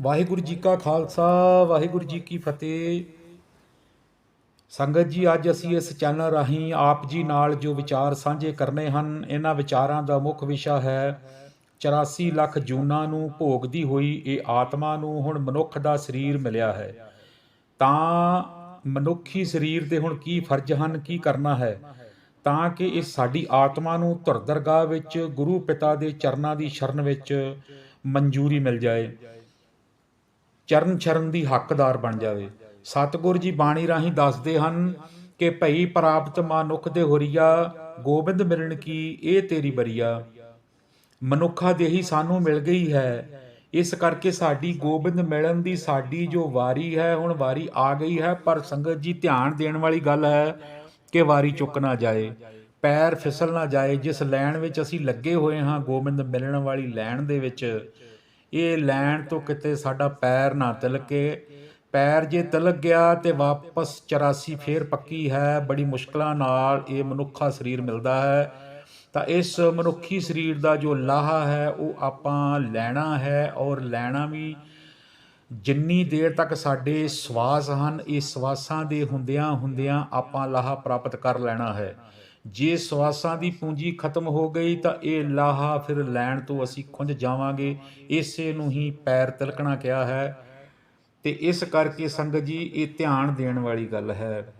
ਵਾਹਿਗੁਰੂ ਜੀ ਕਾ ਖਾਲਸਾ, ਵਾਹਿਗੁਰੂ ਜੀ ਕੀ ਫਤਿਹ। ਸੰਗਤ ਜੀ, ਅੱਜ ਅਸੀਂ ਇਸ ਚੈਨਲ ਰਾਹੀਂ ਆਪ ਜੀ ਨਾਲ ਜੋ ਵਿਚਾਰ ਸਾਂਝੇ ਕਰਨੇ ਹਨ, ਇਹਨਾਂ ਵਿਚਾਰਾਂ ਦਾ ਮੁੱਖ ਵਿਸ਼ਾ ਹੈ 84 ਲੱਖ ਜੂਨਾਂ ਨੂੰ ਭੋਗਦੀ ਹੋਈ ਇਹ ਆਤਮਾ ਨੂੰ ਹੁਣ ਮਨੁੱਖ ਦਾ ਸਰੀਰ ਮਿਲਿਆ ਹੈ। ਤਾਂ ਮਨੁੱਖੀ ਸਰੀਰ ਦੇ ਹੁਣ ਕੀ ਫਰਜ਼ ਹਨ, ਕੀ ਕਰਨਾ ਹੈ? ਤਾਂ ਕਿ ਇਹ ਸਾਡੀ ਆਤਮਾ ਨੂੰ ਧੁਰ ਦਰਗਾਹ ਵਿੱਚ, ਗੁਰੂ ਪਿਤਾ ਦੇ ਚਰਨਾਂ ਦੀ ਸ਼ਰਨ ਵਿੱਚ ਮਨਜ਼ੂਰੀ ਮਿਲ ਜਾਏ। ਚਰਨ ਚਰਨ ਦੀ ਹੱਕਦਾਰ ਬਣ ਜਾਵੇ। ਸਤਿਗੁਰ ਜੀ ਬਾਣੀ ਰਾਹੀਂ ਦੱਸਦੇ ਹਨ ਕਿ ਭਈ ਪ੍ਰਾਪਤ ਮਨੁੱਖ ਦੇ ਹੋਰੀਆ, ਗੋਬਿੰਦ ਮਿਲਣ ਕੀ ਇਹ ਤੇਰੀ ਬਰੀਆ। ਮਨੁੱਖਾ ਦੇਹੀ ਸਾਨੂੰ ਮਿਲ ਗਈ ਹੈ। ਇਸ ਕਰਕੇ ਸਾਡੀ ਗੋਬਿੰਦ ਮਿਲਣ ਦੀ ਸਾਡੀ ਜੋ ਵਾਰੀ ਹੈ, ਹੁਣ ਵਾਰੀ ਆ ਗਈ ਹੈ, ਪਰ ਸੰਗਤ ਜੀ ਧਿਆਨ ਦੇਣ ਵਾਲੀ ਗੱਲ ਹੈ ਕਿ ਵਾਰੀ ਚੁੱਕ ਨਾ ਜਾਏ। ਪੈਰ ਫਿਸਲ ਨਾ ਜਾਏ। ਜਿਸ ਲੈਣ ਵਿੱਚ ਅਸੀਂ ਲੱਗੇ ਹੋਏ ਹਾਂ, ਗੋਬਿੰਦ ਮਿਲਣ ਵਾਲੀ ਲੈਣ ਦੇ ਵਿੱਚ ਇਹ ਲੈਣ ਤੋਂ ਕਿਤੇ ਸਾਡਾ ਪੈਰ ਨਾ ਤਿਲਕੇ ਪੈਰ ਜੇ ਤਿਲਕ ਗਿਆ ਤੇ ਵਾਪਸ 84 ਫੇਰ ਪੱਕੀ ਹੈ। ਬੜੀ ਮੁਸ਼ਕਲਾਂ ਨਾਲ ਇਹ ਮਨੁੱਖਾ ਸਰੀਰ ਮਿਲਦਾ ਹੈ। ਤਾਂ ਇਸ ਮਨੁੱਖੀ ਸਰੀਰ ਦਾ ਜੋ ਲਾਹਾ ਹੈ, ਉਹ ਆਪਾਂ ਲੈਣਾ ਹੈ ਔਰ ਲੈਣਾ ਵੀ ਜਿੰਨੀ ਦੇਰ ਤੱਕ ਸਾਡੇ ਸਵਾਸ ਹਨ, ਇਹ ਸਵਾਸਾਂ ਦੇ ਹੁੰਦਿਆਂ ਹੁੰਦਿਆਂ ਆਪਾਂ ਲਾਹਾ ਪ੍ਰਾਪਤ ਕਰ ਲੈਣਾ ਹੈ। ਜੇ ਸਵਾਸਾਂ ਦੀ ਪੂੰਜੀ ਖਤਮ ਹੋ ਗਈ ਤਾਂ ਇਹ ਲਾਹਾ ਫਿਰ ਲੈਣ ਤੋਂ ਅਸੀਂ ਖੁੰਝ ਜਾਵਾਂਗੇ। ਇਸੇ ਨੂੰ ਹੀ ਪੈਰ ਤਿਲਕਣਾ ਕਿਹਾ ਹੈ। ਤੇ ਇਸ ਕਰਕੇ ਸੰਗਤ ਜੀ, ਇਹ ਧਿਆਨ ਦੇਣ ਵਾਲੀ ਗੱਲ ਹੈ।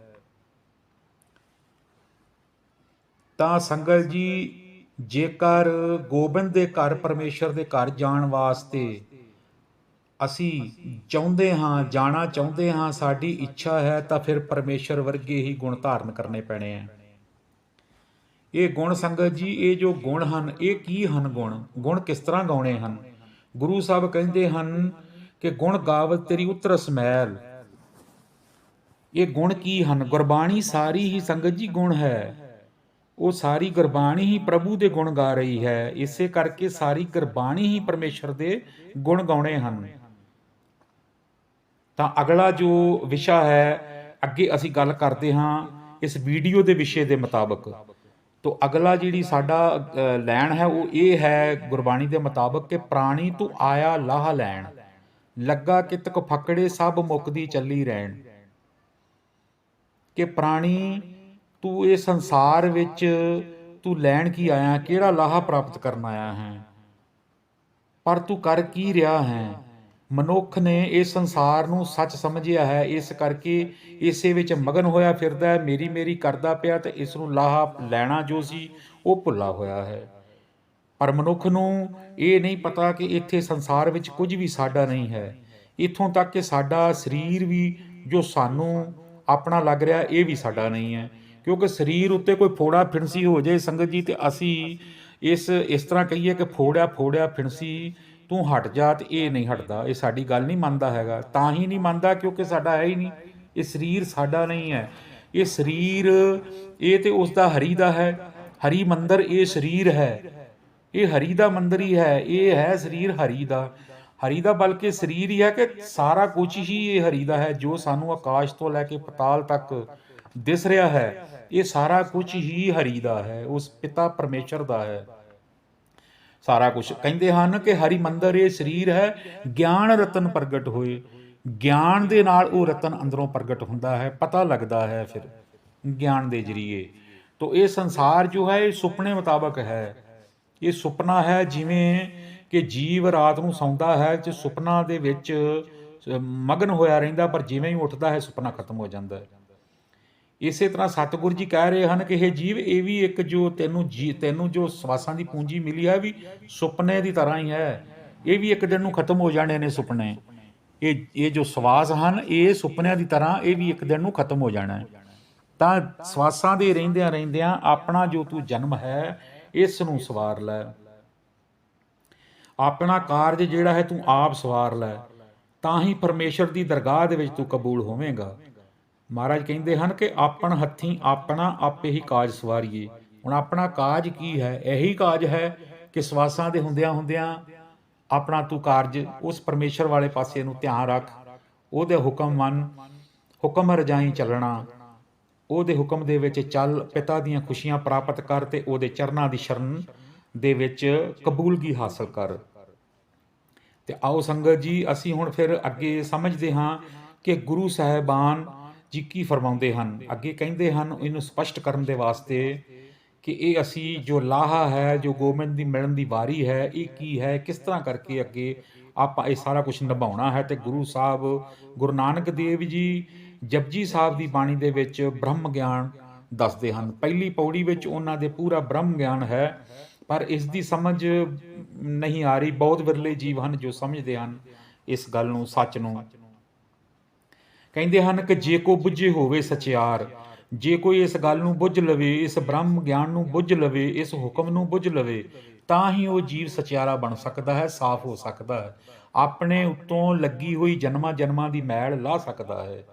ਤਾਂ ਸੰਗਤ ਜੀ, ਜੇਕਰ ਗੋਬਿੰਦ ਦੇ ਘਰ ਪਰਮੇਸ਼ਰ ਦੇ ਘਰ ਜਾਣ ਵਾਸਤੇ ਅਸੀਂ ਚਾਹੁੰਦੇ ਹਾਂ, ਜਾਣਾ ਚਾਹੁੰਦੇ ਹਾਂ, ਸਾਡੀ ਇੱਛਾ ਹੈ, ਤਾਂ ਫਿਰ ਪਰਮੇਸ਼ਰ ਵਰਗੇ ਹੀ ਗੁਣ ਧਾਰਨ ਕਰਨੇ ਪੈਣੇ ਆ। ਇਹ ਗੁਣ ਸੰਗਤ ਜੀ, ਇਹ ਜੋ ਗੁਣ ਹਨ, ਇਹ ਕੀ ਹਨ ਗੁਣ? ਗੁਣ ਕਿਸ ਤਰ੍ਹਾਂ ਗਾਉਣੇ ਹਨ? ਗੁਰੂ ਸਾਹਿਬ ਕਹਿੰਦੇ ਹਨ ਕਿ ਗੁਣ ਗਾਵਤ ਤੇਰੀ ਉਤਰ ਸਮੈਲ। ਇਹ ਗੁਣ ਕੀ ਹਨ? ਗੁਰਬਾਣੀ ਸਾਰੀ ਹੀ ਸੰਗਤ ਜੀ ਗੁਣ ਹੈ। ਉਹ ਸਾਰੀ ਗੁਰਬਾਣੀ ਹੀ ਪ੍ਰਭੂ ਦੇ ਗੁਣ ਗਾ ਰਹੀ ਹੈ। ਇਸੇ ਕਰਕੇ ਸਾਰੀ ਗੁਰਬਾਣੀ ਹੀ ਪਰਮੇਸ਼ਰ ਦੇ ਗੁਣ ਗਾਉਣੇ ਹਨ। ਤਾਂ ਅਗਲਾ ਜੋ ਵਿਸ਼ਾ ਹੈ, ਅੱਗੇ ਅਸੀਂ ਗੱਲ ਕਰਦੇ ਹਾਂ ਇਸ ਵੀਡੀਓ ਦੇ ਵਿਸ਼ੇ ਦੇ ਮੁਤਾਬਕ। ਤੋ ਅਗਲਾ ਜਿਹੜੀ ਸਾਡਾ ਲੈਣ ਹੈ, ਉਹ ਇਹ ਹੈ ਗੁਰਬਾਣੀ ਦੇ ਮੁਤਾਬਕ ਕਿ ਪ੍ਰਾਣੀ ਤੂੰ ਆਇਆ ਲਾਹ ਲੈਣ। ਲੱਗਾ ਕਿਤਕ ਫਕੜੇ, ਸਭ ਮੁਕਦੀ ਚੱਲੀ ਰਹਿਣ। ਕਿ ਪ੍ਰਾਣੀ, ਤੂੰ ਇਹ ਸੰਸਾਰ ਵਿੱਚ ਤੂੰ ਲੈਣ ਕੀ ਆਇਆ, ਕਿਹੜਾ ਲਾਹਾ ਪ੍ਰਾਪਤ ਕਰਨ ਆਇਆ ਹੈ? ਪਰ ਤੂੰ ਕਰ ਕੀ ਰਿਹਾ ਹੈ? ਮਨੁੱਖ ਨੇ ਇਸ ਸੰਸਾਰ ਨੂੰ ਸੱਚ ਸਮਝਿਆ ਹੈ, ਇਸ ਕਰਕੇ ਇਸੇ ਵਿੱਚ ਮਗਨ ਹੋਇਆ ਫਿਰਦਾ ਹੈ, ਮੇਰੀ ਮੇਰੀ ਕਰਦਾ ਪਿਆ ਤੇ ਇਸ ਨੂੰ ਲਾਹਾ ਲੈਣਾ ਜੋ ਸੀ, ਉਹ ਭੁੱਲਾ ਹੋਇਆ ਹੈ। ਪਰ ਮਨੁੱਖ ਨੂੰ ਇਹ ਨਹੀਂ ਪਤਾ ਕਿ ਇੱਥੇ ਸੰਸਾਰ ਵਿੱਚ ਕੁਝ ਵੀ ਸਾਡਾ ਨਹੀਂ ਹੈ। ਇੱਥੋਂ ਤੱਕ ਕਿ ਸਾਡਾ ਸਰੀਰ ਵੀ, ਜੋ ਸਾਨੂੰ ਆਪਣਾ ਲੱਗ ਰਿਹਾ, ਇਹ ਵੀ ਸਾਡਾ ਨਹੀਂ ਹੈ। ਕਿਉਂਕਿ ਸਰੀਰ ਉੱਤੇ ਕੋਈ ਫੋੜਾ ਫਿਣਸੀ ਹੋ ਜਾਏ ਸੰਗਤ ਜੀ ਤੇ ਅਸੀਂ ਇਸ ਇਸ ਤਰ੍ਹਾਂ ਕਹੀਏ ਕਿ ਫੋੜਿਆ ਫੋੜਿਆ ਫਿਣਸੀ ਤੂੰ ਹਟ ਜਾ ਤੇ ਇਹ ਨਹੀਂ ਹਟਦਾ, ਇਹ ਸਾਡੀ ਗੱਲ ਨਹੀਂ ਮੰਨਦਾ ਹੈਗਾ। ਤਾਂ ਹੀ ਨਹੀਂ ਮੰਨਦਾ ਕਿਉਂਕਿ ਸਾਡਾ ਹੈ ਹੀ ਨਹੀਂ। ਇਹ ਸਰੀਰ ਸਾਡਾ ਨਹੀਂ ਹੈ। ਇਹ ਸਰੀਰ, ਇਹ ਤੇ ਉਸ ਦਾ ਹਰੀ ਦਾ ਹੈ। ਹਰੀ ਮੰਦਰ ਇਹ ਸਰੀਰ ਹੈ। ਇਹ ਹਰੀ ਦਾ ਮੰਦਰ ਹੀ ਹੈ। ਇਹ ਹੈ ਸਰੀਰ ਹਰੀ ਦਾ। ਹਰੀ ਦਾ ਬਲਕਿ ਸਰੀਰ ਹੀ ਹੈ ਕਿ ਸਾਰਾ ਕੁਝ ਹੀ ਇਹ ਹਰੀ ਦਾ ਹੈ, ਜੋ ਸਾਨੂੰ ਆਕਾਸ਼ ਤੋਂ ਲੈ ਕੇ ਪਤਾਲ ਤੱਕ ਦਿਸ ਰਿਹਾ ਹੈ। ਇਹ ਸਾਰਾ ਕੁਝ ਹੀ ਹਰੀ ਦਾ ਹੈ। ਉਸ ਪਿਤਾ ਪਰਮੇਸ਼ਰ ਦਾ ਹੈ। ਸਾਰਾ ਕੁਝ ਕਹਿੰਦੇ ਹਨ ਕਿ ਹਰੀ ਮੰਦਰ ਇਹ ਸਰੀਰ ਹੈ, ਗਿਆਨ ਰਤਨ ਪ੍ਰਗਟ ਹੋਏ। ਗਿਆਨ ਦੇ ਨਾਲ ਉਹ ਰਤਨ ਅੰਦਰੋਂ ਪ੍ਰਗਟ ਹੁੰਦਾ ਹੈ, ਪਤਾ ਲੱਗਦਾ ਹੈ ਫਿਰ ਗਿਆਨ ਦੇ ਜਰੀਏ। ਤੋਂ ਇਹ ਸੰਸਾਰ ਜੋ ਹੈ, ਇਹ ਸੁਪਨੇ ਮੁਤਾਬਕ ਹੈ। ਇਹ ਸੁਪਨਾ ਹੈ ਜਿਵੇਂ ਕਿ ਜੀਵ ਰਾਤ ਨੂੰ ਸੌਂਦਾ ਹੈ, ਤੇ ਸੁਪਨਾ ਦੇ ਵਿੱਚ ਮਗਨ ਹੋਇਆ ਰਹਿੰਦਾ, ਪਰ ਜਿਵੇਂ ਹੀ ਉੱਠਦਾ ਹੈ, ਸੁਪਨਾ ਖਤਮ ਹੋ ਜਾਂਦਾ ਹੈ। ਇਸੇ ਤਰ੍ਹਾਂ ਸਤਿਗੁਰ ਜੀ ਕਹਿ ਰਹੇ ਹਨ ਕਿ ਇਹ ਜੀਵ, ਇਹ ਵੀ ਇੱਕ ਜੋ ਤੈਨੂੰ ਜੀ, ਤੈਨੂੰ ਜੋ ਸਵਾਸਾਂ ਦੀ ਪੂੰਜੀ ਮਿਲੀ ਹੈ ਵੀ ਸੁਪਨੇ ਦੀ ਤਰ੍ਹਾਂ ਹੀ ਹੈ। ਇਹ ਵੀ ਇੱਕ ਦਿਨ ਨੂੰ ਖਤਮ ਹੋ ਜਾਣੇ ਨੇ ਸੁਪਨੇ। ਇਹ ਇਹ ਜੋ ਸਵਾਸ ਹਨ, ਇਹ ਸੁਪਨਿਆਂ ਦੀ ਤਰ੍ਹਾਂ ਇਹ ਵੀ ਇੱਕ ਦਿਨ ਨੂੰ ਖਤਮ ਹੋ ਜਾਣਾ ਹੈ। ਤਾਂ ਸਵਾਸਾਂ ਦੇ ਰਹਿੰਦਿਆਂ ਰਹਿੰਦਿਆਂ ਆਪਣਾ ਜੋ ਤੂੰ ਜਨਮ ਹੈ, ਇਸ ਨੂੰ ਸਵਾਰ ਲੈ। ਆਪਣਾ ਕਾਰਜ ਜਿਹੜਾ ਹੈ ਤੂੰ ਆਪ ਸਵਾਰ ਲੈ। ਤਾਂ ਹੀ ਪਰਮੇਸ਼ਰ ਦੀ ਦਰਗਾਹ ਦੇ ਵਿੱਚ ਤੂੰ ਕਬੂਲ ਹੋਵੇਂਗਾ। ਮਹਾਰਾਜ ਕਹਿੰਦੇ ਹਨ ਕਿ ਆਪਣ ਹੱਥੀਂ ਆਪਣਾ ਆਪੇ ਹੀ ਕਾਜ ਸਵਾਰੀਏ। ਹੁਣ ਆਪਣਾ ਕਾਜ ਕੀ ਹੈ? ਇਹੀ ਕਾਜ ਹੈ ਕਿ ਸਵਾਸਾਂ ਦੇ ਹੁੰਦਿਆਂ ਹੁੰਦਿਆਂ ਆਪਣਾ ਤੂੰ ਕਾਰਜ ਉਸ ਪਰਮੇਸ਼ਰ ਵਾਲੇ ਪਾਸੇ ਨੂੰ ਧਿਆਨ ਰੱਖ। ਉਹਦੇ ਹੁਕਮ ਮੰਨ, ਹੁਕਮ ਰਜਾਈ ਚੱਲਣਾ। ਉਹਦੇ ਹੁਕਮ ਦੇ ਵਿੱਚ ਚੱਲ, ਪਿਤਾ ਦੀਆਂ ਖੁਸ਼ੀਆਂ ਪ੍ਰਾਪਤ ਕਰ ਤੇ ਉਹਦੇ ਚਰਨਾਂ ਦੀ ਸ਼ਰਨ ਦੇ ਵਿੱਚ ਕਬੂਲਗੀ ਹਾਸਲ ਕਰ। ਤੇ ਆਓ ਸੰਗਤ ਜੀ, ਅਸੀਂ ਹੁਣ ਫਿਰ ਅੱਗੇ ਸਮਝਦੇ ਹਾਂ ਕਿ ਗੁਰੂ ਸਾਹਿਬਾਨ ਚੀਕੀ ਫਰਮਾਉਂਦੇ ਹਨ। ਅੱਗੇ ਕਹਿੰਦੇ ਹਨ, ਇਹਨੂੰ ਸਪਸ਼ਟ ਕਰਨ ਦੇ ਵਾਸਤੇ ਕਿ ਇਹ ਅਸੀਂ ਜੋ ਲਾਹਾ ਹੈ, ਜੋ ਗੋਬਿੰਦ ਦੀ ਮਿਲਣ ਦੀ ਵਾਰੀ ਹੈ, ਇਹ ਕੀ ਹੈ, ਕਿਸ ਤਰ੍ਹਾਂ ਕਰਕੇ ਅੱਗੇ ਆਪਾਂ ਇਹ ਸਾਰਾ ਕੁਝ ਨਿਭਾਉਣਾ ਹੈ ਤੇ ਗੁਰੂ ਸਾਹਿਬ, ਗੁਰੂ ਨਾਨਕ ਦੇਵ ਜੀ, ਜਪਜੀ ਸਾਹਿਬ ਦੀ ਬਾਣੀ ਦੇ ਵਿੱਚ ਬ੍ਰਹਮ ਗਿਆਨ ਦੱਸਦੇ ਹਨ। ਪਹਿਲੀ ਪੌੜੀ ਵਿੱਚ ਉਹਨਾਂ ਦੇ ਪੂਰਾ ਬ੍ਰਹਮ ਗਿਆਨ ਹੈ, ਪਰ ਇਸ ਦੀ ਸਮਝ ਨਹੀਂ ਆ ਰਹੀ। ਬਹੁਤ ਵਿਰਲੇ ਜੀਵ ਹਨ ਜੋ ਸਮਝਦੇ ਹਨ ਇਸ ਗੱਲ ਨੂੰ, ਸੱਚ ਨੂੰ। ਕਹਿੰਦੇ ਹਨ ਕਿ ਜੇ ਕੋ ਬੁੱਝੇ ਹੋਵੇ ਸਚਿਆਰ, ਜੇ ਕੋਈ ਇਸ ਗੱਲ ਨੂੰ ਬੁੱਝ ਲਵੇ, ਇਸ ਬ੍ਰਹਮ ਗਿਆਨ ਨੂੰ ਬੁੱਝ ਲਵੇ, ਇਸ ਹੁਕਮ ਨੂੰ ਬੁੱਝ ਲਵੇ, ਤਾਂ ਹੀ ਉਹ ਜੀਵ ਸਚਿਆਰਾ ਬਣ ਸਕਦਾ ਹੈ, ਸਾਫ਼ ਹੋ ਸਕਦਾ ਹੈ। ਆਪਣੇ ਉੱਤੋਂ ਲੱਗੀ ਹੋਈ ਜਨਮਾਂ ਜਨਮਾਂ ਦੀ ਮੈਲ ਲਾ ਸਕਦਾ ਹੈ।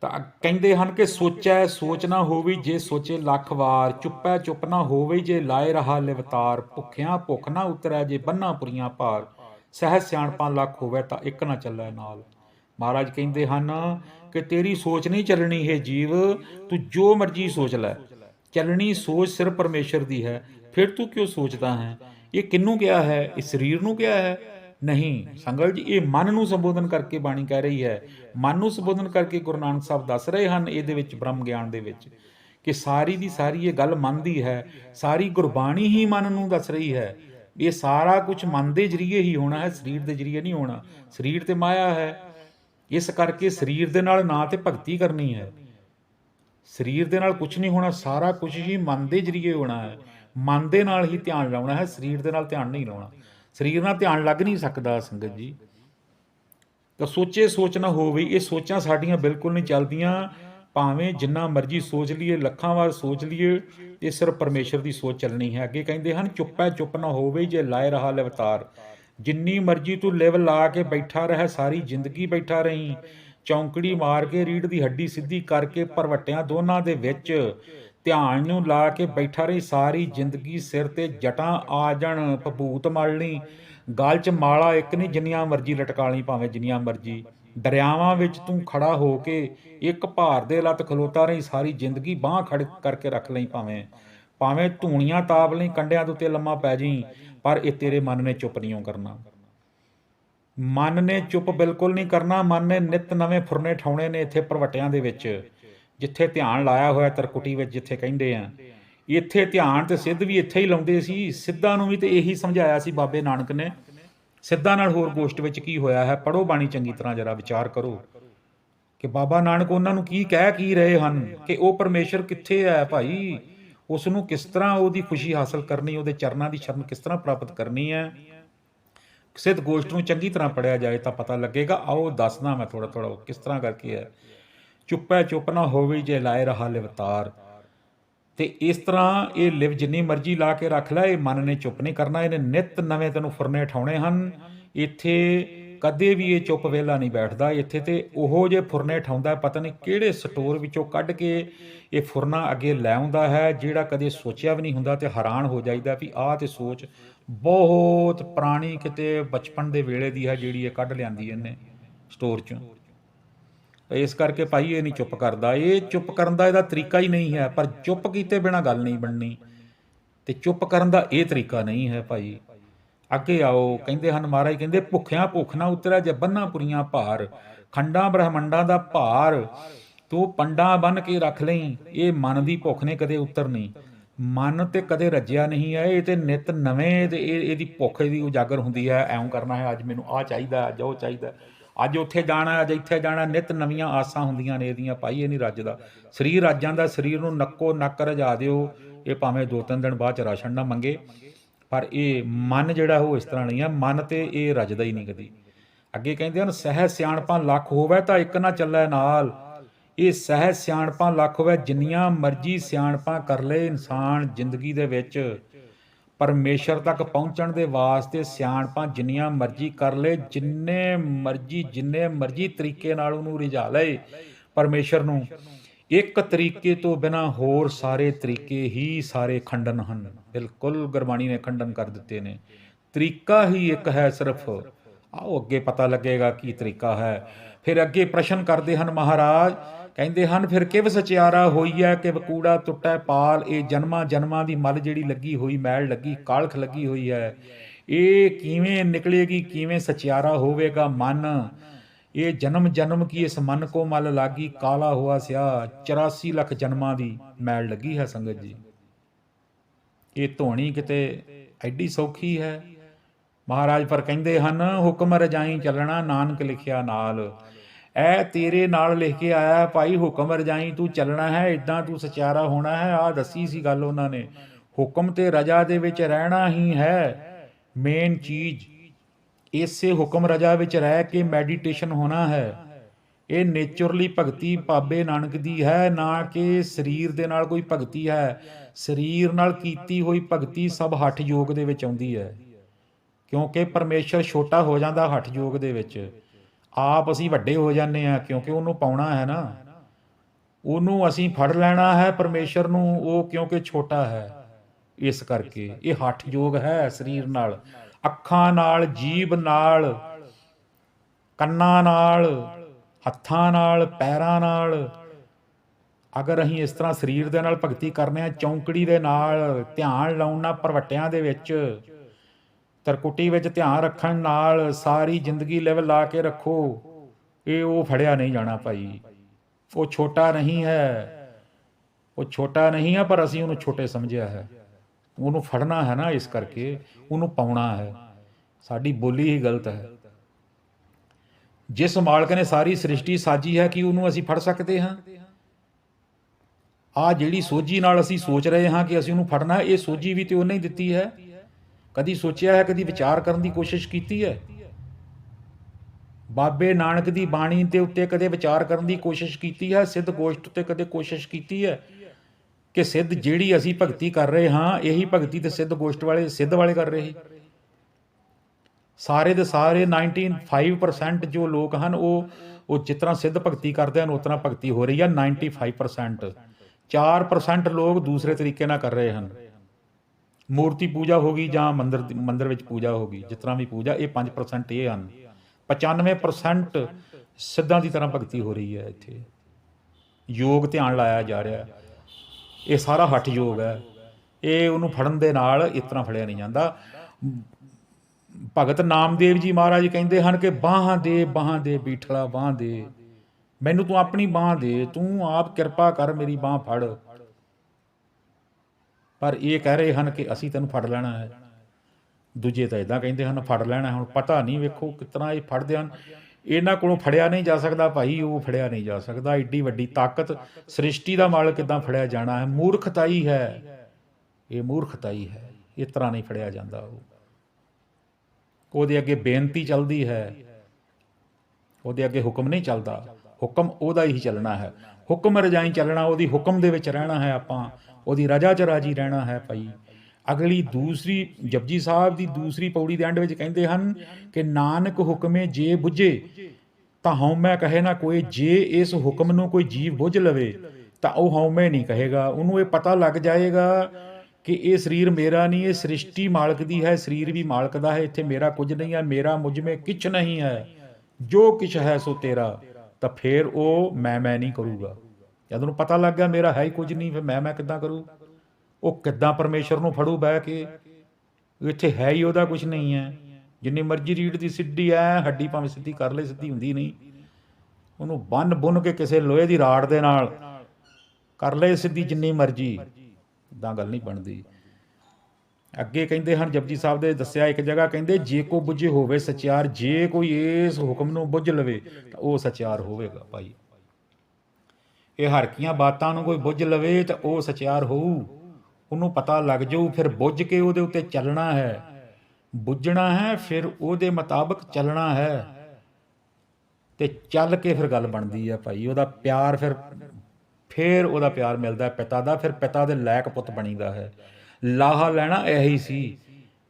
ਤਾਂ ਕਹਿੰਦੇ ਹਨ ਕਿ ਸੋਚੈ ਸੋਚ ਨਾ ਹੋਵੇ, ਜੇ ਸੋਚੇ ਲੱਖ ਵਾਰ, ਚੁੱਪੈ ਚੁੱਪ ਨਾ ਹੋਵੇ, ਜੇ ਲਾਏ ਰਹਾ ਲਿਵਤਾਰ, ਭੁੱਖਿਆਂ ਭੁੱਖ ਨਾ ਉਤਰੈ, ਜੇ ਬੰਨਾ ਪੁਰੀਆਂ ਭਾਰ ਸਹਿ ਸਿਆਣਪਾਂ ਲੱਖ ਹੋਵੇ ਤਾਂ ਇੱਕ ਨਾ ਚੱਲੈ ਨਾਲ। ਮਹਾਰਾਜ ਕਹਿੰਦੇ ਹਨ ਕਿ ਤੇਰੀ ਸੋਚ ਨਹੀਂ ਚੱਲਣੀ ਹੈ ਜੀਵ, ਤੂੰ ਜੋ ਮਰਜ਼ੀ ਸੋਚ ਲੈ। ਚੱਲਣੀ ਸੋਚ ਸਿਰ ਪਰਮੇਸ਼ਰ ਦੀ ਹੈ, ਫਿਰ ਤੂੰ ਕਿਉਂ ਸੋਚਦਾ ਹੈ? ਇਹ ਕਿੰਨੂੰ ਕਿਹਾ ਹੈ? ਇਹ ਸਰੀਰ ਨੂੰ ਕਿਹਾ ਹੈ? ਨਹੀਂ, ਸੰਗਲ ਜੀ, ਇਹ ਮਨ ਨੂੰ ਸੰਬੋਧਨ ਕਰਕੇ ਬਾਣੀ ਕਹਿ ਰਹੀ ਹੈ। ਮਨ ਨੂੰ ਸੰਬੋਧਨ ਕਰਕੇ ਗੁਰੂ ਨਾਨਕ ਸਾਹਿਬ ਦੱਸ ਰਹੇ ਹਨ ਇਹਦੇ ਵਿੱਚ, ਬ੍ਰਹਮ ਗਿਆਨ ਦੇ ਵਿੱਚ, ਕਿ ਸਾਰੀ ਦੀ ਸਾਰੀ ਇਹ ਗੱਲ ਮਨ ਦੀ ਹੈ। ਸਾਰੀ ਗੁਰਬਾਣੀ ਹੀ ਮਨ ਨੂੰ ਦੱਸ ਰਹੀ ਹੈ। ਇਹ ਸਾਰਾ ਕੁਝ ਮਨ ਦੇ ਜਰੀਏ ਹੀ ਹੋਣਾ ਹੈ, ਸਰੀਰ ਦੇ ਜਰੀਏ ਨਹੀਂ ਹੋਣਾ। ਸਰੀਰ ਤੇ ਮਾਇਆ ਹੈ। ਇਸ ਕਰਕੇ ਸਰੀਰ ਦੇ ਨਾਲ ਨਾ ਤੇ ਭਗਤੀ ਕਰਨੀ ਹੈ। ਸਰੀਰ ਦੇ ਨਾਲ ਕੁਝ ਨਹੀਂ ਹੋਣਾ, ਸਾਰਾ ਕੁਝ ਹੀ ਮਨ ਦੇ ਜਰੀਏ ਹੋਣਾ ਹੈ। ਮਨ ਦੇ ਨਾਲ ਹੀ ਧਿਆਨ ਲਾਉਣਾ ਹੈ, ਸਰੀਰ ਦੇ ਨਾਲ ਧਿਆਨ ਨਹੀਂ ਲਾਉਣਾ। ਸਰੀਰ ਨਾਲ ਧਿਆਨ ਲੱਗ ਨਹੀਂ ਸਕਦਾ ਸੰਗਤ ਜੀ। ਤਾਂ ਸੋਚੇ ਸੋਚ ਨਾ ਹੋਵੇ, ਇਹ ਸੋਚਾਂ ਸਾਡੀਆਂ ਬਿਲਕੁਲ ਨਹੀਂ ਚੱਲਦੀਆਂ। ਭਾਵੇਂ ਜਿੰਨਾ ਮਰਜ਼ੀ ਸੋਚ ਲਈਏ, ਲੱਖਾਂ ਵਾਰ ਸੋਚ ਲਈਏ, ਇਹ ਸਿਰਫ ਪਰਮੇਸ਼ਰ ਦੀ ਸੋਚ ਚੱਲਣੀ ਹੈ। ਅੱਗੇ ਕਹਿੰਦੇ ਹਨ, ਚੁੱਪੈ ਚੁੱਪ ਨਾ ਹੋਵੇ ਜੇ ਲਾਏ ਰਹਾ ਲਵਤਾਰ। ਜਿੰਨੀ ਮਰਜ਼ੀ ਤੂੰ ਲਿਵ ਲਾ ਕੇ ਬੈਠਾ ਰਹਿ, ਸਾਰੀ ਜ਼ਿੰਦਗੀ ਬੈਠਾ ਰਹੀਂ। ਚੌਂਕੜੀ ਮਾਰ ਕੇ ਰੀੜ ਦੀ ਹੱਡੀ ਸਿੱਧੀ ਕਰਕੇ ਪਰਵਟਿਆਂ ਦੋਨਾਂ ਦੇ ਵਿੱਚ। ਧਿਆਨ ਨੂੰ ਲਾ ਕੇ ਬੈਠਾ ਰਹੀ, ਸਾਰੀ ਜ਼ਿੰਦਗੀ ਸਿਰ ਤੇ ਜਟਾਂ ਆ ਜਾਣ ਭਬੂਤ ਮਲਣੀ ਗਲ 'ਚ ਮਾਲਾ ਇੱਕ ਨਹੀਂ ਜਿੰਨੀਆਂ ਮਰਜ਼ੀ ਲਟਕਾ ਲਈ ਭਾਵੇਂ ਜਿੰਨੀਆਂ ਮਰਜ਼ੀ। ਦਰਿਆਵਾਂ ਵਿੱਚ ਤੂੰ ਖੜਾ ਹੋ ਕੇ ਇੱਕ ਭਾਰ ਦੇ ਲੱਤ ਖਲੋਤਾ ਰਹੀ, ਸਾਰੀ ਜ਼ਿੰਦਗੀ ਬਾਹ ਖੜ ਕਰਕੇ ਰੱਖ ਲਈ ਭਾਵੇਂ। ਭਾਵੇਂ ਧੂਣੀਆਂ ਤਾਪ ਲਈ ਕੰਡਿਆਂ ਦੇ ਉੱਤੇ ਲੰਮਾ ਪੈ ਜੀ ਪਰ ਇਹ ਤੇਰੇ ਮਨ ਨੇ ਚੁੱਪ ਨਹੀਂ ਕਰਨਾ। ਮਨ ਨੇ ਚੁੱਪ ਬਿਲਕੁਲ ਨਹੀਂ ਕਰਨਾ, ਮਨ ਨੇ ਨਿਤ ਨਵੇਂ ਫੁਰਨੇ ਠਾਉਣੇ ਨੇ ਇੱਥੇ ਪ੍ਰਵਟਿਆਂ ਦੇ ਵਿੱਚ। ਜਿੱਥੇ ਧਿਆਨ ਲਾਇਆ ਹੋਇਆ ਤਰਕੁਟੀ ਵਿੱਚ ਜਿੱਥੇ ਕਹਿੰਦੇ ਆ, ਇੱਥੇ ਧਿਆਨ ਤੇ ਸਿੱਧ ਵੀ ਇੱਥੇ ਹੀ ਲਾਉਂਦੇ ਸੀ, ਸਿੱਧਾਂ ਨੂੰ ਵੀ ਤੇ ਇਹੀ ਸਮਝਾਇਆ ਸੀ ਬਾਬੇ ਨਾਨਕ ਨੇ। ਸਿੱਧਾ ਨਾਲ ਹੋਰ ਗੋਸ਼ਟ ਵਿੱਚ ਕੀ ਹੋਇਆ ਹੈ? ਪੜੋ ਬਾਣੀ ਚੰਗੀ ਤਰ੍ਹਾਂ ਜਰਾ ਵਿਚਾਰ ਕਰੋ ਕਿ ਬਾਬਾ ਨਾਨਕ ਉਹਨਾਂ ਨੂੰ ਕੀ ਕਹਿ ਕੀ ਰਹੇ ਹਨ ਕਿ ਉਹ ਪਰਮੇਸ਼ਰ ਕਿੱਥੇ ਹੈ ਭਾਈ? ਉਸ ਨੂੰ ਕਿਸ ਤਰ੍ਹਾਂ ਉਹਦੀ ਖੁਸ਼ੀ ਹਾਸਲ ਕਰਨੀ, ਉਹਦੇ ਚਰਨਾਂ ਦੀ ਸ਼ਰਨ ਕਿਸ ਤਰ੍ਹਾਂ ਪ੍ਰਾਪਤ ਕਰਨੀ ਹੈ? ਸਿੱਧ ਗੋਸ਼ਟ ਨੂੰ ਚੰਗੀ ਤਰ੍ਹਾਂ ਪੜਿਆ ਜਾਏ ਤਾਂ ਪਤਾ ਲੱਗੇਗਾ, ਆਓ ਦੱਸਣਾ ਮੈਂ ਥੋੜਾ ਥੋੜਾ ਕਿਸ ਤਰ੍ਹਾਂ ਕਰਕੇ ਹੈ। ਚੁੱਪੈ ਚੁੱਪ ਨਾ ਹੋਵੇ ਜੇ ਲਾਏ ਰਹਾ ਲਿਵਤਾਰ। ਤੇ ਇਸ ਤਰ੍ਹਾਂ ਇਹ ਲਿਵ ਜਿੰਨੀ ਮਰਜ਼ੀ ਲਾ ਕੇ ਰੱਖ ਲੈ, ਇਹ ਮਨ ਨੇ ਚੁੱਪ ਨਹੀਂ ਕਰਨਾ, ਇਹਨੇ ਨਿਤ ਨਵੇਂ ਤੈਨੂੰ ਫੁਰਨੇ ਠਾਉਣੇ ਹਨ। ਇੱਥੇ ਕਦੇ ਵੀ ਇਹ ਚੁੱਪ ਵੇਲਾ ਨਹੀਂ ਬੈਠਦਾ। ਇੱਥੇ ਤੇ ਉਹੋ ਜੇ ਫੁਰਨੇ ਠਾਉਂਦਾ, ਪਤਾ ਨਹੀਂ ਕਿਹੜੇ ਸਟੋਰ ਵਿੱਚੋਂ ਕੱਢ ਕੇ ਇਹ ਫੁਰਨਾ ਅੱਗੇ ਲੈ ਆਉਂਦਾ ਹੈ, ਜਿਹੜਾ ਕਦੇ ਸੋਚਿਆ ਵੀ ਨਹੀਂ ਹੁੰਦਾ ਤੇ ਹੈਰਾਨ ਹੋ ਜਾਈਦਾ ਵੀ ਆਹ ਤੇ ਸੋਚ ਬਹੁਤ ਪੁਰਾਣੀ ਕਿਤੇ ਬਚਪਨ ਦੇ ਵੇਲੇ ਦੀ ਹੈ ਜਿਹੜੀ ਇਹ ਕੱਢ ਲਿਆਂਦੀ ਇਹਨੇ ਸਟੋਰ ਚੋਂ। ਇਸ ਕਰਕੇ ਭਾਈ ਇਹ ਨਹੀਂ ਚੁੱਪ ਕਰਦਾ। ਇਹ ਚੁੱਪ ਕਰਨ ਦਾ ਇਹਦਾ ਤਰੀਕਾ ਹੀ ਨਹੀਂ ਹੈ, ਪਰ ਚੁੱਪ ਕੀਤੇ ਬਿਨਾ ਗੱਲ ਨਹੀਂ ਬਣਨੀ। ਤੇ ਚੁੱਪ ਕਰਨ ਦਾ ਇਹ ਤਰੀਕਾ ਨਹੀਂ ਹੈ ਭਾਈ। ਅੱਗੇ ਆਓ, ਕਹਿੰਦੇ ਹਨ ਮਹਾਰਾਜ, ਕਹਿੰਦੇ ਭੁੱਖਿਆਂ ਭੁੱਖ ਨਾ ਉਤਰਿਆ ਜੇ ਬੰਨਾ ਪੁਰੀਆਂ ਭਾਰ, ਖੰਡਾਂ ਬ੍ਰਹਮੰਡਾਂ ਦਾ ਭਾਰ, ਤੂੰ ਪੰਡਾਂ ਬਨ ਕੇ ਰੱਖ ਲਈ, ਇਹ ਮਨ ਦੀ ਭੁੱਖ ਨੇ ਕਦੇ ਉਤਰਨੀ। ਮਨ ਤੇ ਕਦੇ ਰੱਜਿਆ ਨਹੀਂ ਹੈ, ਇਹ ਤੇ ਨਿਤ ਨਵੇਂ ਤੇ ਇਹਦੀ ਭੁੱਖ ਦੀ ਉਜਾਗਰ ਹੁੰਦੀ ਹੈ। ਐਉਂ ਕਰਨਾ ਹੈ, ਅੱਜ ਮੈਨੂੰ ਆ ਚਾਹੀਦਾ, ਅੱਜ ਉਹ ਚਾਹੀਦਾ। ਅੱਜ ਉੱਥੇ ਜਾਣਾ, ਅੱਜ ਇੱਥੇ ਜਾਣਾ, ਨਿਤ ਨਵੀਆਂ ਆਸਾਂ ਹੁੰਦੀਆਂ ਨੇ ਇਹਦੀਆਂ, ਭਾਈ ਇਹ ਨਹੀਂ ਰੱਜਦਾ। ਸਰੀਰ ਰੱਜ ਦਾ, ਸਰੀਰ ਨੂੰ ਨੱਕੋ ਨੱਕ ਰਜਾ ਦਿਓ। ਇਹ ਭਾਵੇਂ ਦੋ ਤਿੰਨ ਦਿਨ ਬਾਅਦ ਚ ਰਾਸ਼ਨ ਨਾ ਮੰਗੇ, ਪਰ ਇਹ ਮਨ ਜਿਹੜਾ ਉਹ ਇਸ ਤਰ੍ਹਾਂ ਨਹੀਂ ਹੈ ਮਨ ਤੇ ਇਹ ਰੱਜਦਾ ਹੀ ਨਹੀਂ ਕਦੀ। ਅੱਗੇ ਕਹਿੰਦੇ ਹਨ, ਸਹਿ ਸਿਆਣਪਾਂ ਲੱਖ ਹੋਵੇ ਤਾਂ ਇੱਕ ਨਾ ਚੱਲੇ ਨਾਲ। ਇਹ ਸਹਿ ਸਿਆਣਪਾਂ ਲੱਖ ਹੋਵੇ, ਜਿੰਨੀਆਂ ਮਰਜ਼ੀ ਸਿਆਣਪਾਂ ਕਰ ਲਏ ਇਨਸਾਨ ਜ਼ਿੰਦਗੀ ਦੇ ਵਿੱਚ। ਪਰਮੇਸ਼ਰ ਤੱਕ ਪਹੁੰਚਣ ਦੇ ਵਾਸਤੇ ਸਿਆਣਪਾਂ ਜਿੰਨੀਆਂ ਮਰਜ਼ੀ ਕਰ ਲਏ, ਜਿੰਨੇ ਮਰਜ਼ੀ ਜਿੰਨੇ ਮਰਜ਼ੀ ਤਰੀਕੇ ਨਾਲ ਉਹਨੂੰ ਰਿਝਾ ਲਏ। ਪਰਮੇਸ਼ਰ ਨੂੰ ਇੱਕ ਤਰੀਕੇ ਤੋਂ ਬਿਨਾ ਹੋਰ ਸਾਰੇ ਤਰੀਕੇ ਹੀ ਸਾਰੇ ਖੰਡਨ ਹਨ। ਬਿਲਕੁਲ ਗੁਰਬਾਣੀ ਨੇ ਖੰਡਨ ਕਰ ਦਿੱਤੇ ਨੇ। ਤਰੀਕਾ ਹੀ ਇੱਕ ਹੈ ਸਿਰਫ। ਆਓ ਅੱਗੇ ਪਤਾ ਲੱਗੇਗਾ ਕੀ ਤਰੀਕਾ ਹੈ। ਫਿਰ ਅੱਗੇ ਪ੍ਰਸ਼ਨ ਕਰਦੇ ਹਨ ਮਹਾਰਾਜ ਕਹਿੰਦੇ ਹਨ, ਫਿਰ ਕਿਵ ਸਚਿਆਰਾ ਹੋਈਐ ਕਿ ਕੂੜਾ ਟੁੱਟੈ ਪਾਲ? ਇਹ ਜਨਮਾਂ ਜਨਮਾਂ ਦੀ ਮਲ ਜਿਹੜੀ ਲੱਗੀ ਹੋਈ, ਮੈਲ ਲੱਗੀ, ਕਾਲਖ ਲੱਗੀ ਹੋਈ ਹੈ। ਇਹ ਕਿਵੇਂ ਨਿਕਲੇਗੀ, ਕਿਵੇਂ ਸਚਿਆਰਾ ਹੋਵੇਗਾ ਮਨ? ਇਹ ਜਨਮ ਜਨਮ ਕੀ ਇਸ ਮਨ ਕੋ ਮਲ ਲਾਗੀ, ਕਾਲਾ ਹੋਆ ਸਿਆ? 84 ਲੱਖ ਜਨਮਾਂ ਦੀ ਮੈਲ ਲੱਗੀ ਹੈ ਸੰਗਤ ਜੀ। ਇਹ ਧੋਣੀ ਕਿਤੇ ਐਡੀ ਸੌਖੀ ਹੈ। ਮਹਾਰਾਜ ਪਰ ਕਹਿੰਦੇ ਹਨ, ਹੁਕਮ ਰਜਾਈ ਚੱਲਣਾ, ਨਾਨਕ ਲਿਖਿਆ ਨਾਲ। ਐ ਤੇਰੇ ਨਾਲ ਲਿਖ ਕੇ ਆਇਆ ਭਾਈ ਹੁਕਮ ਰਜਾਈ ਤੂੰ ਚੱਲਣਾ ਹੈ ਇਦਾਂ ਤੂੰ ਸਚਿਆਰਾ ਹੋਣਾ ਹੈ ਆ ਦੱਸੀ ਸੀ ਗੱਲ ਉਹਨਾਂ ਨੇ। ਹੁਕਮ ਤੇ ਰਜਾ ਦੇ ਵਿੱਚ ਰਹਿਣਾ ਹੀ ਹੈ ਮੇਨ ਚੀਜ਼। ਇਸੇ ਹੁਕਮ ਰਜਾ ਵਿੱਚ ਰਹਿ ਕੇ ਮੈਡੀਟੇਸ਼ਨ ਹੋਣਾ ਹੈ। ਇਹ ਨੇਚਰਲੀ ਭਗਤੀ ਬਾਬੇ ਨਾਨਕ ਦੀ ਹੈ, ਨਾ ਕਿ ਸਰੀਰ ਦੇ ਨਾਲ ਕੋਈ ਭਗਤੀ ਹੈ। ਸਰੀਰ ਨਾਲ ਕੀਤੀ ਹੋਈ ਭਗਤੀ ਸਭ ਹੱਠ ਯੋਗ ਦੇ ਵਿੱਚ ਆਉਂਦੀ ਹੈ। ਕਿਉਂਕਿ ਪਰਮੇਸ਼ਰ ਛੋਟਾ ਹੋ ਜਾਂਦਾ ਹੱਠ ਯੋਗ ਦੇ ਵਿੱਚ। ਆਪ ਅਸੀਂ ਵੱਡੇ ਹੋ ਜਾਂਦੇ ਆ ਕਿਉਂਕਿ ਉਹਨੂੰ ਪਾਉਣਾ ਹੈ ਨਾ। ਉਹਨੂੰ ਅਸੀਂ ਫੜ ਲੈਣਾ ਹੈ ਪਰਮੇਸ਼ਰ ਨੂੰ, ਉਹ ਕਿਉਂਕਿ ਛੋਟਾ ਹੈ। ਇਸ ਕਰਕੇ ਇਹ ਹੱਠ ਯੋਗ ਹੈ ਸਰੀਰ ਨਾਲ। ਅੱਖਾਂ ਨਾਲ, ਜੀਭ ਨਾਲ, ਕੰਨਾਂ ਨਾਲ, ਹੱਥਾਂ ਨਾਲ, ਪੈਰਾਂ ਨਾਲ। ਅਗਰ ਅਸੀਂ ਇਸ ਤਰ੍ਹਾਂ ਸਰੀਰ ਦੇ ਨਾਲ ਭਗਤੀ ਕਰਨੇ ਆ ਚੌਂਕੜੀ ਦੇ ਨਾਲ ਧਿਆਨ ਲਾਉਣਾ ਪਰਵਟਿਆਂ ਦੇ ਵਿੱਚ ਤਰਕੁਟੀ ਵਿੱਚ ਧਿਆਨ ਰੱਖਣ ਨਾਲ ਸਾਰੀ ਜ਼ਿੰਦਗੀ ਲੈਵਲ ਲਾ ਕੇ ਰੱਖੋ। ਇਹ ਉਹ ਫੜਿਆ ਨਹੀਂ ਜਾਣਾ ਭਾਈ। ਉਹ ਛੋਟਾ ਨਹੀਂ ਹੈ। ਉਹ ਛੋਟਾ ਨਹੀਂ ਹੈ, ਪਰ ਅਸੀਂ ਉਹਨੂੰ ਛੋਟੇ ਸਮਝਿਆ ਹੈ। ਉਹਨੂੰ ਫੜਨਾ ਹੈ ਨਾ ਇਸ ਕਰਕੇ, ਉਹਨੂੰ ਪਾਉਣਾ ਹੈ। ਸਾਡੀ ਬੋਲੀ ਹੀ ਗਲਤ ਹੈ। ਜਿਸ ਮਾਲਕ ਨੇ ਸਾਰੀ ਸ੍ਰਿਸ਼ਟੀ ਸਾਜੀ ਹੈ ਕਿ ਉਹਨੂੰ ਅਸੀਂ ਫੜ ਸਕਦੇ ਹਾਂ? ਆ ਜਿਹੜੀ ਸੋਝੀ ਨਾਲ ਅਸੀਂ ਸੋਚ ਰਹੇ ਹਾਂ ਕਿ ਅਸੀਂ ਉਹਨੂੰ ਫੜਨਾ, ਇਹ ਸੋਝੀ ਵੀ ਤੇ ਉਹਨੇ ਹੀ ਦਿੱਤੀ ਹੈ। ਕਦੀ ਸੋਚਿਆ ਹੈ, ਕਦੀ ਵਿਚਾਰ ਕਰਨ ਦੀ ਕੋਸ਼ਿਸ਼ ਕੀਤੀ ਹੈ? ਬਾਬੇ ਨਾਨਕ ਦੀ ਬਾਣੀ ਦੇ ਉੱਤੇ ਕਦੇ ਵਿਚਾਰ ਕਰਨ ਦੀ ਕੋਸ਼ਿਸ਼ ਕੀਤੀ ਹੈ? ਸਿੱਧ ਗੋਸ਼ਟ ਉੱਤੇ ਕਦੇ ਕੋਸ਼ਿਸ਼ ਕੀਤੀ ਹੈ ਕਿ ਸਿੱਧ ਜਿਹੜੀ ਅਸੀਂ ਭਗਤੀ ਕਰ ਰਹੇ ਹਾਂ, ਇਹੀ ਭਗਤੀ ਤੇ ਸਿੱਧ ਗੋਸ਼ਟ ਵਾਲੇ, ਸਿੱਧ ਵਾਲੇ ਕਰ ਰਹੇ? ਸਾਰੇ ਦੇ ਸਾਰੇ 95% ਜੋ ਲੋਕ ਹਨ, ਉਹ ਉਹ ਜਿਸ ਤਰ੍ਹਾਂ ਸਿੱਧ ਭਗਤੀ ਕਰਦੇ ਹਨ, ਉਸ ਤਰ੍ਹਾਂ ਭਗਤੀ ਹੋ ਰਹੀ ਹੈ 95% 4% ਲੋਕ ਦੂਸਰੇ ਤਰੀਕੇ ਨਾਲ ਕਰ ਰਹੇ ਹਨ। ਮੂਰਤੀ ਪੂਜਾ ਹੋ ਗਈ ਜਾਂ ਮੰਦਿਰ ਦੀ- ਮੰਦਿਰ ਵਿੱਚ ਪੂਜਾ ਹੋ ਗਈ, ਜਿਸ ਤਰ੍ਹਾਂ ਵੀ ਪੂਜਾ, ਇਹ 5% ਇਹ ਹਨ। 95% ਸਿੱਧਾਂ ਦੀ ਤਰ੍ਹਾਂ ਭਗਤੀ ਹੋ ਰਹੀ ਹੈ ਇੱਥੇ। ਯੋਗ ਧਿਆਨ ਲਾਇਆ ਜਾ ਰਿਹਾ। ਇਹ ਸਾਰਾ ਹੱਠ ਯੋਗ ਹੈ। ਇਹ ਉਹਨੂੰ ਫੜਨ ਦੇ ਨਾਲ ਇਸ ਤਰ੍ਹਾਂ ਫੜਿਆ ਨਹੀਂ ਜਾਂਦਾ। ਭਗਤ ਨਾਮਦੇਵ ਜੀ ਮਹਾਰਾਜ ਕਹਿੰਦੇ ਹਨ ਕਿ ਬਾਹਾਂ ਦੇ ਬਾਹਾਂ ਦੇ ਬੀਠਲਾ, ਬਾਹਾਂ ਦੇ। ਮੈਨੂੰ ਤੂੰ ਆਪਣੀ ਬਾਹ ਦੇ, ਤੂੰ ਆਪ ਕਿਰਪਾ ਕਰ ਮੇਰੀ ਬਾਹ ਫੜ। ਪਰ ਇਹ ਕਹਿ ਰਹੇ ਹਨ ਕਿ ਅਸੀਂ ਤੈਨੂੰ ਫੜ ਲੈਣਾ ਹੈ। ਦੂਜੇ ਤਾਂ ਇਦਾਂ ਕਹਿੰਦੇ ਹਨ, ਫੜ ਲੈਣਾ ਹੁਣ ਪਤਾ ਨਹੀਂ ਵੇਖੋ ਕਿਤਨਾ ਇਹ ਫੜਦੇ ਹਨ। ਇਹਨਾਂ ਕੋਲੋਂ ਫੜਿਆ ਨਹੀਂ ਜਾ ਸਕਦਾ ਭਾਈ, ਉਹ ਫੜਿਆ ਨਹੀਂ ਜਾ ਸਕਦਾ। ਏਡੀ ਵੱਡੀ ਤਾਕਤ ਸ੍ਰਿਸ਼ਟੀ ਦਾ ਮਾਲਕ ਕਿਦਾਂ ਫੜਿਆ ਜਾਣਾ ਹੈ? ਮੂਰਖਤਾਈ ਹੈ। ਇਹ ਮੂਰਖਤਾਈ ਹੈ। ਇਸ ਤਰ੍ਹਾਂ ਨਹੀਂ ਫੜਿਆ ਜਾਂਦਾ ਉਹ। ਉਹਦੇ ਅੱਗੇ ਬੇਨਤੀ ਚੱਲਦੀ ਹੈ। ਉਹਦੇ ਅੱਗੇ ਹੁਕਮ ਨਹੀਂ ਚੱਲਦਾ। ਹੁਕਮ ਉਹਦਾ ਹੀ ਚੱਲਣਾ ਹੈ। ਹੁਕਮ ਰਜਾਈ ਚੱਲਣਾ, ਉਹਦੀ ਹੁਕਮ ਦੇ ਵਿੱਚ ਰਹਿਣਾ ਹੈ ਆਪਾਂ, ਉਹਦੀ ਰਜਾ ਚ ਰਾਜੀ ਰਹਿਣਾ ਹੈ ਭਾਈ। ਅਗਲੀ ਦੂਸਰੀ, ਜਪਜੀ ਸਾਹਿਬ ਦੀ ਦੂਸਰੀ ਪੌੜੀ ਦੇ ਐਂਡ ਵਿੱਚ ਕਹਿੰਦੇ ਹਨ ਕਿ ਨਾਨਕ ਹੁਕਮੇ ਜੇ ਬੁਝੇ, ਤਾਂ ਹਉਮੈ ਕਹੇ ਨਾ ਕੋਈ, ਜੇ ਇਸ ਹੁਕਮ ਨੂੰ ਕੋਈ ਜੀਵ ਬੁੱਝ ਲਵੇ, ਤਾਂ ਉਹ ਹਉਮੈ ਨਹੀਂ ਕਹੇਗਾ। ਉਹਨੂੰ ਇਹ ਪਤਾ ਲੱਗ ਜਾਏਗਾ ਕਿ ਇਹ ਸਰੀਰ ਮੇਰਾ ਨਹੀਂ, ਇਹ ਸ੍ਰਿਸ਼ਟੀ ਮਾਲਕ ਦੀ ਹੈ, ਸਰੀਰ ਵੀ ਮਾਲਕ ਦਾ ਹੈ, ਇੱਥੇ ਮੇਰਾ ਕੁਝ ਨਹੀਂ ਹੈ, ਮੇਰਾ ਮੁਝ ਮੇ ਕਿਛ ਨਹੀਂ ਹੈ, ਜੋ ਕਿਛ ਹੈ ਸੋ ਤੇਰਾ। ਤਾਂ ਫੇਰ ਉਹ ਮੈਂ ਮੈਂ ਨਹੀਂ ਕਰੂਗਾ। ਜਦ ਉਹਨੂੰ ਪਤਾ ਲੱਗ ਗਿਆ ਮੇਰਾ ਹੈ ਹੀ ਕੁਝ ਨਹੀਂ, ਫਿਰ ਮੈਂ ਮੈਂ ਕਿੱਦਾਂ ਕਰੂ? ਉਹ ਕਿੱਦਾਂ ਪਰਮੇਸ਼ਰ ਨੂੰ ਫੜੂ ਬਹਿ ਕੇ? ਇੱਥੇ ਹੈ ਹੀ ਉਹਦਾ ਕੁਝ ਨਹੀਂ ਹੈ। ਜਿੰਨੀ ਮਰਜ਼ੀ ਰੀੜ ਦੀ ਸਿੱਧੀ ਐ, ਹੱਡੀ ਭਾਵੇਂ ਸਿੱਧੀ ਕਰ ਲੈ ਸਿੱਧੀ ਹੁੰਦੀ ਨਹੀਂ। ਉਹਨੂੰ ਬੰਨ ਬੁੰਨ ਕੇ ਕਿਸੇ ਲੋਹੇ ਦੀ ਰਾੜ ਦੇ ਨਾਲ ਕਰ ਲੈ ਸਿੱਧੀ ਜਿੰਨੀ ਮਰਜ਼ੀ। ਇਦਾਂ ਗੱਲ ਨਹੀਂ ਬਣਦੀ। ਅੱਗੇ ਕਹਿੰਦੇ ਹਨ, ਜਪਜੀ ਸਾਹਿਬ ਦੇ ਦੱਸਿਆ ਇੱਕ ਜਗ੍ਹਾ ਕਹਿੰਦੇ, ਜੇ ਕੋ ਬੁੱਝੇ ਹੋਵੇ ਸਚਿਆਰ, ਜੇ ਕੋਈ ਇਸ ਹੁਕਮ ਨੂੰ ਬੁੱਝ ਲਵੇ, ਤਾਂ ਉਹ ਸਚਿਆਰ ਹੋਵੇਗਾ ਭਾਈ। ਇਹ ਹਰਕੀਆਂ ਬਾਤਾਂ ਨੂੰ ਕੋਈ ਬੁੱਝ ਲਵੇ, ਤਾਂ ਉਹ ਸਚਿਆਰ ਹੋਊ। ਉਹਨੂੰ ਪਤਾ ਲੱਗ ਜਾਊ, ਫਿਰ ਬੁੱਝ ਕੇ ਉਹਦੇ ਉੱਤੇ ਚੱਲਣਾ ਹੈ। ਬੁੱਝਣਾ ਹੈ, ਫਿਰ ਉਹਦੇ ਮੁਤਾਬਕ ਚੱਲਣਾ ਹੈ। ਤੇ ਚੱਲ ਕੇ ਫਿਰ ਗੱਲ ਬਣਦੀ ਹੈ ਭਾਈ। ਉਹਦਾ ਪਿਆਰ ਫਿਰ ਫਿਰ ਉਹਦਾ ਪਿਆਰ ਮਿਲਦਾ ਪਿਤਾ ਦਾ, ਫਿਰ ਪਿਤਾ ਦੇ ਲਾਇਕ ਪੁੱਤ ਬਣੀਦਾ ਹੈ। ਲਾਹਾ ਲੈਣਾ ਇਹੀ ਸੀ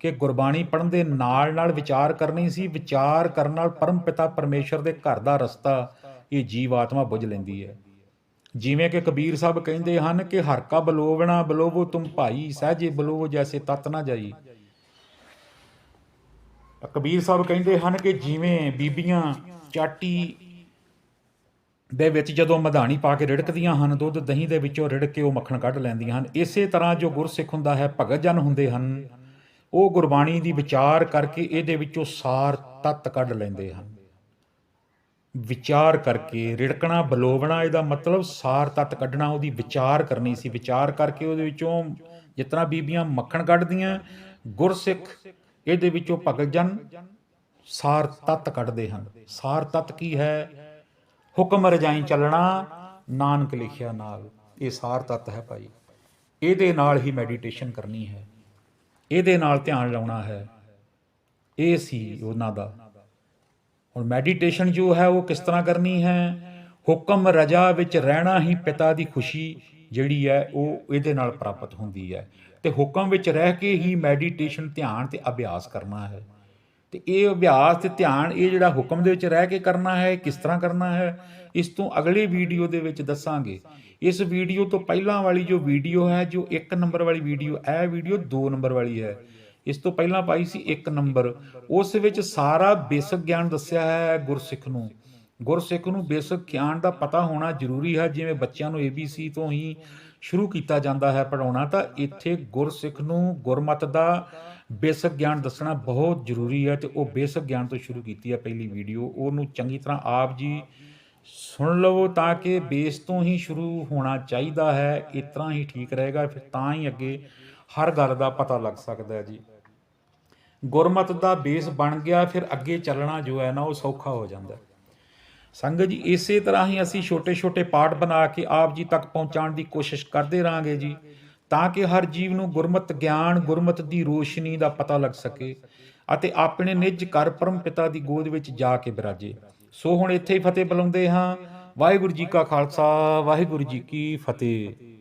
ਕਿ ਗੁਰਬਾਣੀ ਪੜਨ ਦੇ ਨਾਲ ਨਾਲ ਵਿਚਾਰ ਕਰਨੀ ਸੀ, ਵਿਚਾਰ ਕਰਨ ਨਾਲ ਪਰਮ ਪਿਤਾ ਪਰਮੇਸ਼ਰ ਦੇ ਘਰ ਦਾ ਰਸਤਾ ਇਹ ਜੀਵ ਆਤਮਾ ਬੁੱਝ ਲੈਂਦੀ ਹੈ। ਜਿਵੇਂ ਕਿ ਕਬੀਰ ਸਾਹਿਬ ਕਹਿੰਦੇ ਹਨ ਕਿ ਹਰ ਕਾ ਬਲੋਵਣਾ ਬਲੋਵੋ ਤੁਮ ਭਾਈ, ਸਹਜੇ ਬਲੋਵੋ ਜੈਸੇ ਤਤ ਨਾ ਜਾਈ। ਕਬੀਰ ਸਾਹਿਬ ਕਹਿੰਦੇ ਹਨ ਕਿ ਜਿਵੇਂ ਬੀਬੀਆਂ ਚਾਟੀ ਦੇ ਵਿੱਚ ਜਦੋਂ ਮਧਾਣੀ ਪਾ ਕੇ ਰਿੜਕਦੀਆਂ ਹਨ, ਦੁੱਧ ਦਹੀਂ ਦੇ ਵਿੱਚੋਂ ਰਿੜਕ ਕੇ ਉਹ ਮੱਖਣ ਕੱਢ ਲੈਂਦੀਆਂ ਹਨ। ਇਸੇ ਤਰ੍ਹਾਂ ਜੋ ਗੁਰਸਿੱਖ ਹੁੰਦਾ ਹੈ, ਭਗਤ ਜਨ ਹੁੰਦੇ ਹਨ, ਉਹ ਗੁਰਬਾਣੀ ਦੀ ਵਿਚਾਰ ਕਰਕੇ ਇਹਦੇ ਵਿੱਚੋਂ ਸਾਰ ਤੱਤ ਕੱਢ ਲੈਂਦੇ ਹਨ। ਵਿਚਾਰ ਕਰਕੇ ਰਿੜਕਣਾ, ਬਲੋਵਣਾ, ਇਹਦਾ ਮਤਲਬ ਸਾਰ ਤੱਤ ਕੱਢਣਾ, ਉਹਦੀ ਵਿਚਾਰ ਕਰਨੀ ਸੀ। ਵਿਚਾਰ ਕਰਕੇ ਉਹਦੇ ਵਿੱਚੋਂ ਜਿਤਨਾ ਬੀਬੀਆਂ ਮੱਖਣ ਕੱਢਦੀਆਂ, ਗੁਰਸਿੱਖ ਇਹਦੇ ਵਿੱਚੋਂ ਭਗਤ ਜਨ ਸਾਰ ਤੱਤ ਕੱਢਦੇ ਹਨ। ਸਾਰ ਤੱਤ ਕੀ ਹੈ? ਹੁਕਮ ਰਜਾਈ ਚੱਲਣਾ, ਨਾਨਕ ਲਿਖਿਆ ਨਾਲ। ਇਹ ਸਾਰ ਤੱਤ ਹੈ ਭਾਈ। ਇਹਦੇ ਨਾਲ ਹੀ ਮੈਡੀਟੇਸ਼ਨ ਕਰਨੀ ਹੈ। ਇਹਦੇ ਨਾਲ ਧਿਆਨ ਲਾਉਣਾ ਹੈ। ਇਹ ਸੀ ਉਹਨਾਂ ਦਾ। ਹੁਣ ਮੈਡੀਟੇਸ਼ਨ ਜੋ ਹੈ, ਉਹ ਕਿਸ ਤਰ੍ਹਾਂ ਕਰਨੀ ਹੈ? ਹੁਕਮ ਰਜਾ ਵਿੱਚ ਰਹਿਣਾ ਹੀ ਪਿਤਾ ਦੀ ਖੁਸ਼ੀ ਜਿਹੜੀ ਹੈ, ਉਹ ਇਹਦੇ ਨਾਲ ਪ੍ਰਾਪਤ ਹੁੰਦੀ ਹੈ। ਤੇ ਹੁਕਮ ਵਿੱਚ ਰਹਿ ਕੇ ਹੀ ਮੈਡੀਟੇਸ਼ਨ ਧਿਆਨ ਤੇ ਅਭਿਆਸ ਕਰਨਾ ਹੈ। ਤੇ ਇਹ ਅਭਿਆਸ ਤੇ ਧਿਆਨ ਇਹ ਜਿਹੜਾ ਹੁਕਮ ਦੇ ਵਿੱਚ ਰਹਿ ਕੇ ਕਰਨਾ ਹੈ ਕਿਸ ਤਰ੍ਹਾਂ ਕਰਨਾ ਹੈ, ਇਸ ਤੋਂ ਅਗਲੇ ਵੀਡੀਓ ਦੇ ਵਿੱਚ ਦੱਸਾਂਗੇ। ਇਸ ਵੀਡੀਓ ਤੋਂ ਪਹਿਲਾਂ ਵਾਲੀ ਜੋ ਵੀਡੀਓ ਹੈ, ਜੋ 1 ਨੰਬਰ ਵਾਲੀ ਵੀਡੀਓ, ਇਹ ਵੀਡੀਓ 2 ਨੰਬਰ ਵਾਲੀ ਹੈ। ਇਸ ਤੋਂ ਪਹਿਲਾਂ ਪਾਈ ਸੀ 1 ਨੰਬਰ। ਉਸ ਵਿੱਚ ਸਾਰਾ ਬੇਸਿਕ ਗਿਆਨ ਦੱਸਿਆ ਹੈ ਗੁਰਸਿੱਖ ਨੂੰ। ਗੁਰਸਿੱਖ ਨੂੰ ਬੇਸਿਕ ਗਿਆਨ ਦਾ ਪਤਾ ਹੋਣਾ ਜ਼ਰੂਰੀ ਹੈ, ਜਿਵੇਂ ਬੱਚਿਆਂ ਨੂੰ ABC ਤੋਂ ਹੀ ਸ਼ੁਰੂ ਕੀਤਾ ਜਾਂਦਾ ਹੈ ਪੜਾਉਣਾ ਤਾਂ ਇੱਥੇ ਗੁਰਸਿੱਖ ਨੂੰ ਗੁਰਮਤ ਦਾ ਬੇਸਿਕ ਗਿਆਨ ਦੱਸਣਾ ਬਹੁਤ ਜ਼ਰੂਰੀ ਹੈ ਤੇ ਉਹ ਬੇਸਿਕ ਗਿਆਨ ਤੋਂ ਸ਼ੁਰੂ ਕੀਤੀ ਹੈ ਪਹਿਲੀ ਵੀਡੀਓ। ਉਹਨੂੰ ਚੰਗੀ ਤਰ੍ਹਾਂ ਆਪ ਜੀ ਸੁਣ ਲਵੋ ਤਾਂ ਕਿ ਬੇਸ ਤੋਂ ਹੀ ਸ਼ੁਰੂ ਹੋਣਾ ਚਾਹੀਦਾ ਹੈ, ਇਸ ਤਰ੍ਹਾਂ ਹੀ ਠੀਕ ਰਹੇਗਾ, ਫਿਰ ਤਾਂ ਹੀ ਅੱਗੇ ਹਰ ਗੱਲ ਦਾ ਪਤਾ ਲੱਗ ਸਕਦਾ ਹੈ ਜੀ। ਗੁਰਮਤ ਦਾ ਬੇਸ ਬਣ ਗਿਆ, ਫਿਰ ਅੱਗੇ ਚੱਲਣਾ ਜੋ ਹੈ ਨਾ, ਉਹ ਸੌਖਾ ਹੋ ਜਾਂਦਾ ਹੈ। ਸੰਗਤ ਜੀ, ਇਸੇ ਤਰ੍ਹਾਂ ਹੀ ਅਸੀਂ ਛੋਟੇ-ਛੋਟੇ ਪਾਠ ਬਣਾ ਕੇ ਆਪ ਜੀ ਤੱਕ ਪਹੁੰਚਾਉਣ ਦੀ ਕੋਸ਼ਿਸ਼ ਕਰਦੇ ਰਾਂਗੇ ਜੀ। ਤਾਂ ਕਿ ਹਰ ਜੀਵ ਨੂੰ ਗੁਰਮਤ ਗਿਆਨ, ਗੁਰਮਤ ਦੀ ਰੋਸ਼ਨੀ ਦਾ ਪਤਾ ਲੱਗ ਸਕੇ ਅਤੇ ਆਪਣੇ ਨਿੱਜ ਕਰ ਪਰਮ ਪਿਤਾ ਦੀ ਗੋਦ ਵਿੱਚ ਜਾ ਕੇ ਬਿਰਾਜੇ। ਸੋ ਹੁਣ ਇੱਥੇ ਹੀ ਫਤਿਹ ਬੁਲਾਉਂਦੇ ਹਾਂ। ਵਾਹਿਗੁਰੂ ਜੀ ਕਾ ਖਾਲਸਾ, ਵਾਹਿਗੁਰੂ ਜੀ ਕੀ ਫਤਿਹ।